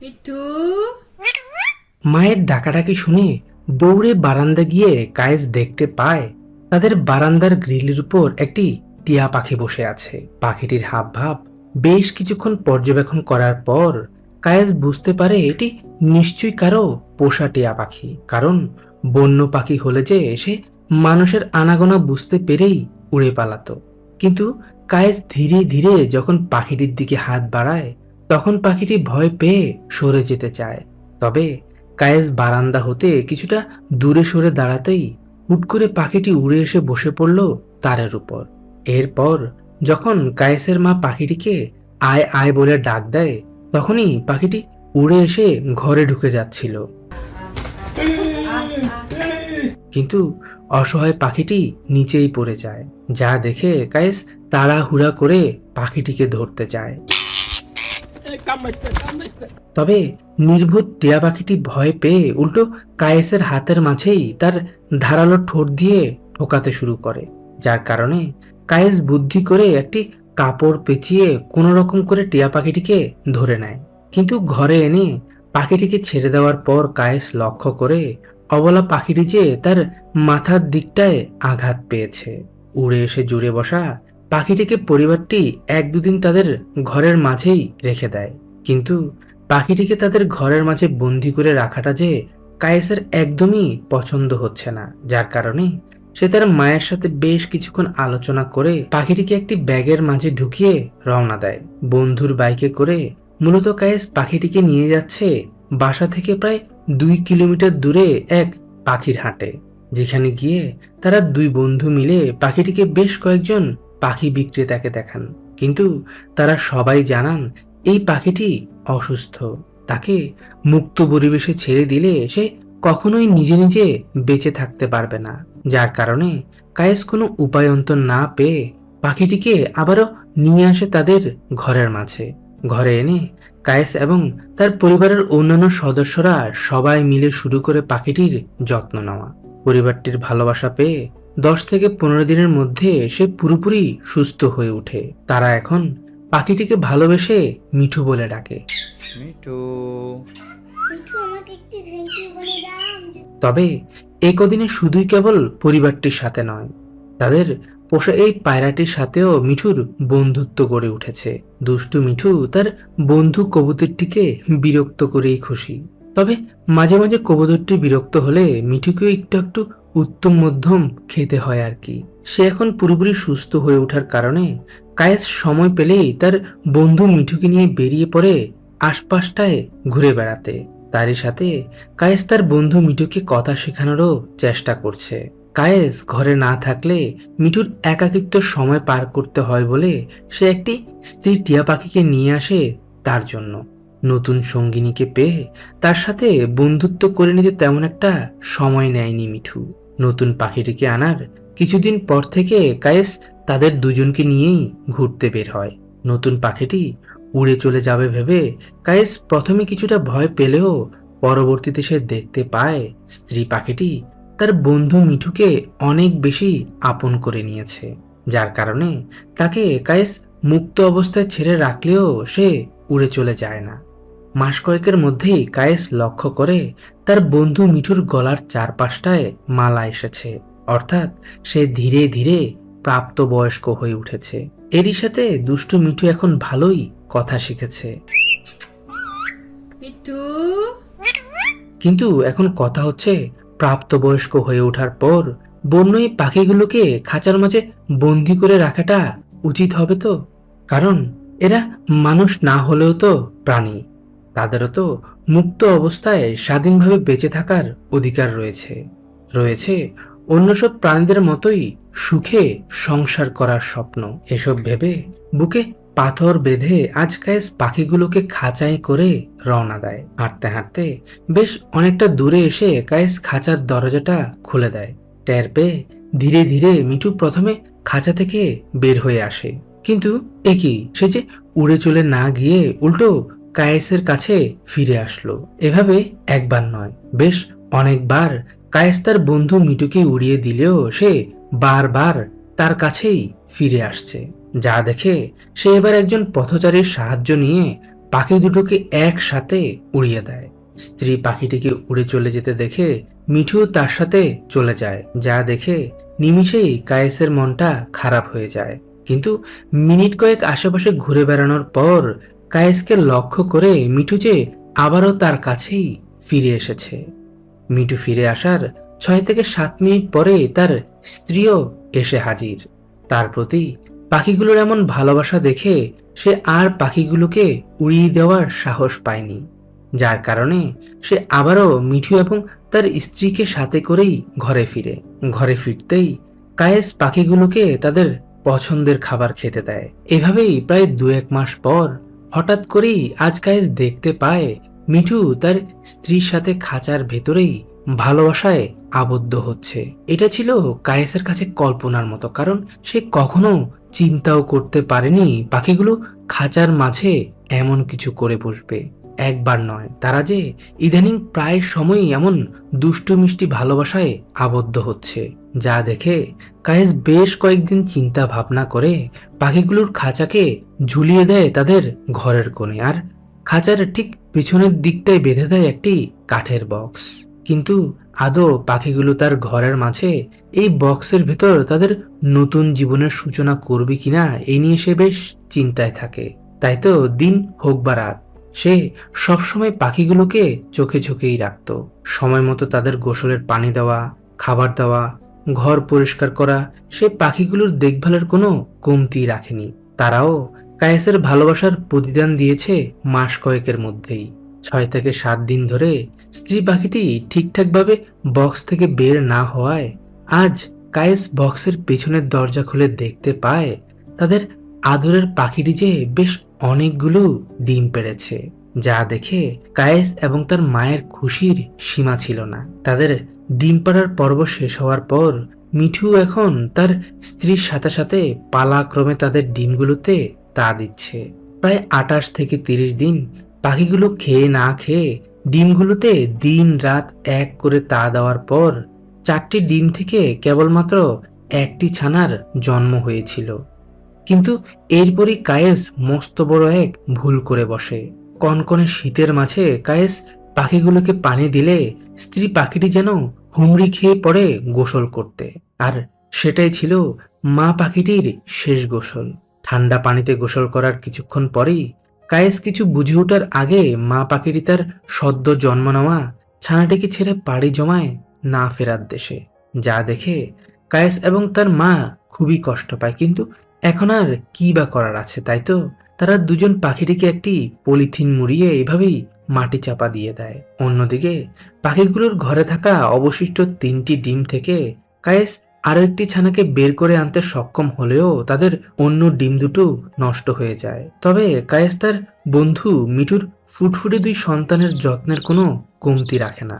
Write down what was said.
মিঠু? মায়ের ডাকাডাকি শুনে দৌড়ে বারান্দা গিয়ে কায়েস দেখতে পায়, তাদের বারান্দার গ্রিলের উপর একটি টিয়া পাখি বসে আছে। পাখিটির হাব ভাব বেশ কিছুক্ষণ পর্যবেক্ষণ করার পর কায়েস বুঝতে পারে এটি নিশ্চয়ই কারও পোষা টিয়া পাখি, কারণ বন্য পাখি হলে যে এসে মানুষের আনাগোনা বুঝতে পেরেই উড়ে পালাতো। কিন্তু কায়েস ধীরে ধীরে যখন পাখিটির দিকে হাত বাড়ায় তখন পাখিটি ভয় পেয়ে সরে যেতে চায়। তবে কায়েস বারান্দা হতে কিছুটা দূরে সরে দাঁড়াতেই হুট করে পাখিটি উড়ে এসে বসে পড়ল তারের উপর। এরপর যখন কায়েসের মা পাখিটিকে আয় আয় বলে ডাক দেয়, তখনই পাখিটি উড়ে এসে ঘরে ঢুকে যাচ্ছিল। কিন্তু অসহায় পাখিটি নিচেই পড়ে যায়, যা দেখে কায়েস তাড়াহুড়া করে পাখিটিকে ধরতে যায় তবে নির্ভুত টিয়া পাখিটি ভয় পেয়ে উল্টো কায়েসের হাতের মাঝেই তার ধারালো ঠোঁট দিয়ে ঠোকাতে শুরু করে, যার কারণে কায়েস বুদ্ধি করে একটি কাপড় পেঁচিয়ে কোনো রকম করে টিয়া পাখিটিকে ধরে নেয়। কিন্তু ঘরে এনে পাখিটিকে ছেড়ে দেওয়ার পর কায়েস লক্ষ্য করে অবলা পাখিটি যে তার মাথার দিকটায় আঘাত পেয়েছে। উড়ে এসে জুড়ে বসা পাখিটিকে পরিবারটি এক দুদিন তাদের ঘরের মাঝেই রেখে দেয়। কিন্তু পাখিটিকে তাদের ঘরের মাঝে বন্দি করে রাখাটা যে কায়েসের একদমই পছন্দ হচ্ছে না। যার কারণে সে তার মায়ের সাথে বেশ কিছুক্ষণ আলোচনা করে পাখিটিকে একটি ব্যাগের মাঝে ঢুকিয়ে রওনা দেয়। বন্ধুর বাইকে করে মূলত কায়েস পাখিটিকে নিয়ে যাচ্ছে বাসা থেকে প্রায় দুই কিলোমিটার দূরে এক পাখির হাটে, যেখানে গিয়ে তারা দুই বন্ধু মিলে পাখিটিকে বেশ কয়েকজন পাখি বিক্রেতাকে দেখান। কিন্তু তারা সবাই জানান এই পাখিটি অসুস্থ। তাকে মুক্ত পরিবেশে ছেড়ে দিলে সে কখনোই নিজে নিজে বেঁচে থাকতে পারবে না। যার কারণে কায়েস কোনো উপায়ন্তর না পেয়ে পাখিটিকে আবারও নিয়ে আসে তাদের ঘরের মাঝে। ঘরে এনে কায়েস এবং তার পরিবারের অন্যান্য সদস্যরা সবাই মিলে শুরু করে পাখিটির যত্ন নেওয়া। পরিবারটির ভালোবাসা পেয়ে দশ থেকে পনেরো দিনের মধ্যে সে পুরোপুরি সুস্থ হয়ে ওঠে। তারা এখন পাখিটিকে ভালোবেসে মিঠু বলে ডাকে। মিঠু। মিঠু আমাকে একটু থ্যাংক ইউ বলে দাও। তবে এই কদিনে শুধুই কেবল পরিবারটির সাথে নয় তাদের পোষা এই পায়রাটির সাথেও মিঠুর বন্ধুত্ব গড়ে উঠেছে। দুষ্টু মিঠু তার বন্ধু কবুতরটিকে বিরক্ত করেই খুশি। তবে মাঝে মাঝে কবুতরটি বিরক্ত হলে মিঠুকেও একটু একটু উত্তম মধ্যম খেতে হয় আর কি। সে এখন পুরোপুরি সুস্থ হয়ে ওঠার কারণে কায়েস সময় পেলেই তার বন্ধু মিঠুকে নিয়ে বেরিয়ে পড়ে আশপাশটায় ঘুরে বেড়াতে। তারই সাথে কায়েস তার বন্ধু মিঠুকে কথা শেখানোরও চেষ্টা করছে। কায়েস ঘরে না থাকলে মিঠুর একাকিত্ব সময় পার করতে হয় বলে সে একটি স্ত্রী টিয়া পাখিকে নিয়ে আসে তার জন্য। নতুন সঙ্গিনীকে পেয়ে তার সাথে বন্ধুত্ব করে নিতে তেমন একটা সময় নেয়নি মিঠু। নতুন পাখিটিকে আনার কিছুদিন পর থেকে কায়েস তাদের দুজনকে নিয়েই ঘুরতে বের হয়। নতুন পাখিটি উড়ে চলে যাবে ভেবে কায়েস প্রথমে কিছুটা ভয় পেলেও পরবর্তীতে সে দেখতে পায় স্ত্রী পাখিটি তার বন্ধু মিঠুকে অনেক বেশি আপন করে নিয়েছে। যার কারণে তাকে কায়েস মুক্ত অবস্থায় ছেড়ে রাখলেও সে উড়ে চলে যায় না। মাস কয়েকের মধ্যেই কায়েস লক্ষ্য করে তার বন্ধু মিঠুর গলার চারপাশটায় মালা এসেছে। অর্থাৎ সে ধীরে ধীরে প্রাপ্তবয়স্ক হয়ে উঠেছে। এরই সাথে দুষ্টু মিঠু এখন ভালোই কথা শিখেছে। মিঠু? কিন্তু এখন কথা হচ্ছে প্রাপ্তবয়স্ক হয়ে ওঠার পর বন্য এই পাখিগুলোকে খাঁচার মাঝে বন্দি করে রাখাটা উচিত হবে তো? কারণ এরা মানুষ না হলেও তো প্রাণী। তাদেরও তো মুক্ত অবস্থায় স্বাধীনভাবে বেঁচে থাকার অধিকার রয়েছে। রয়েছে অন্য সব প্রাণীদের মতোই সুখে সংসার করার স্বপ্ন। এসব ভেবে বুকে পাথর বেঁধে আজ কায়েস পাখিগুলোকে খাঁচাই করে রওনা দেয়। হাঁটতে হাঁটতে বেশ অনেকটা দূরে এসে কায়েস খাঁচার দরজাটা খুলে দেয়। টের পেয়ে ধীরে ধীরে মিঠু প্রথমে খাঁচা থেকে বের হয়ে আসে। কিন্তু একই সে যে উড়ে চলে না গিয়ে উল্টো কায়েসের কাছে ফিরে আসলো। এভাবে একবার নয়, বেশ অনেকবার কায়েস তার বন্ধু মিঠুকে উড়িয়ে দিলেও সে বারবার তার কাছেই ফিরে আসছে। যা দেখে সে এবার একজন পথচারীর সাহায্য নিয়ে পাখি দুটোকে একসাথে উড়িয়ে দেয়। স্ত্রী পাখিটিকে উড়ে চলে যেতে দেখে মিঠুও তার সাথে চলে যায়। যা দেখে নিমিষেই কায়েসের মনটা খারাপ হয়ে যায়। কিন্তু মিনিট কয়েক আশেপাশে ঘুরে বেড়ানোর পর কায়েসকে লক্ষ্য করে মিঠু যে আবারও তার কাছেই ফিরে এসেছে। মিঠু ফিরে আসার ছয় থেকে সাত মিনিট পরে তার স্ত্রীও এসে হাজির। তার প্রতি পাখিগুলোর এমন ভালোবাসা দেখে সে আর পাখিগুলোকে উড়িয়ে দেওয়ার সাহস পায়নি, যার কারণে সে আবারও মিঠু এবং তার স্ত্রীকে সাথে করেই ঘরে ফিরে। ঘরে ফিরতেই কায়েস পাখিগুলোকে তাদের পছন্দের খাবার খেতে দেয়। এভাবেই প্রায় দু এক মাস পর হঠাৎ করেই আজ কায়েস দেখতে পায় মিঠু তার স্ত্রীর সাথে খাঁচার ভেতরেই ভালোবাসায় আবদ্ধ হচ্ছে। এটা ছিল কায়েসের কাছে কল্পনার মতো, কারণ সে কখনো চিন্তাও করতে পারেনি পাখিগুলো খাঁচার মাঝে এমন কিছু করে বসবে। একবার নয়, তারা যে ইদানিং প্রায় সময়ই এমন দুষ্টু মিষ্টি ভালোবাসায় আবদ্ধ হচ্ছে। যা দেখে কায়েস বেশ কয়েকদিন চিন্তা ভাবনা করে পাখিগুলোর খাঁচাকে ঝুলিয়ে দেয় তাদের ঘরের কোণে আর খাঁচার ঠিক পিছনের দিকটায় বেঁধে দেয় একটি কাঠের বক্স। কিন্তু আদৌ পাখিগুলো তার ঘরের মাঝে এই বক্সের ভেতর তাদের নতুন জীবনের সূচনা করবে কিনা এই নিয়ে সে বেশ চিন্তায় থাকে। তাই তো দিন হোক বা রাত, সে সবসময় পাখিগুলোকে চোখে চোখেই রাখত। সময় মতো তাদের গোসলের পানি দেওয়া, খাবার দেওয়া ঘর পরিষ্কার করা সে পাখিগুলোর দেখভালের কোনো কমতি রাখেনি। তারাও কায়েসের ভালোবাসার প্রতিদান দিয়েছে মাস কয়েকের মধ্যেই। ছয় থেকে সাত দিন ধরে স্ত্রী পাখিটি ঠিকঠাকভাবে বক্স থেকে বের না হওয়ায় আজ কায়েস বক্সের পেছনের দরজা খুলে দেখতে পায় তাদের আদরের পাখিটি যে বেশ অনেকগুলো ডিম পেড়েছে। যা দেখে কায়েস এবং তার মায়ের খুশির সীমা ছিল না। তাদের ডিম পাড়ার পর্ব শেষ হওয়ার পর মিঠু এখন তার স্ত্রীর সাথে সাথে পালাক্রমে তাদের ডিমগুলোতে তা দিচ্ছে। প্রায় আটাশ থেকে তিরিশ দিন পাখিগুলো খেয়ে না খেয়ে ডিমগুলোতে দিন রাত এক করে তা দেওয়ার পর চারটি ডিম থেকে কেবলমাত্র একটি ছানার জন্ম হয়েছিল। কিন্তু এরপরই কায়েস মস্ত বড় এক ভুল করে বসে। কনকনে শীতের মাঝে কায়েস পাখিগুলোকে পানি দিলে স্ত্রী পাখিটি যেন হুমড়ি খেয়ে পড়ে গোসল করতে। আর সেটাই ছিল মা পাখিটির শেষ গোসল। ঠান্ডা পানিতে গোসল করার কিছুক্ষণ পরেই কায়েস কিছু বুঝে ওঠার আগে মা পাখিটি তার সদ্য জন্ম নেওয়া ছানাটিকে ছেড়ে পাড়ি জমায় না ফেরার দেশে। যা দেখে কায়েস এবং তার মা খুবই কষ্ট পায়, কিন্তু এখন আর কি বা করার আছে তাই তো? তারা দুজন পাখিটিকে একটি পলিথিন মুড়িয়ে এভাবেই মাটি চাপা দিয়ে দেয়। অন্যদিকে, পাখিগুলোর ঘরে থাকা অবশিষ্ট তিনটি ডিম থেকে কায়েস আরও একটি ছানাকে বের করে আনতে সক্ষম হলেও তাদের অন্য ডিম দুটো নষ্ট হয়ে যায়। তবে কায়েস তার বন্ধু মিঠুর ফুটফুটে দুই সন্তানের যত্নের কোনো কমতি রাখে না।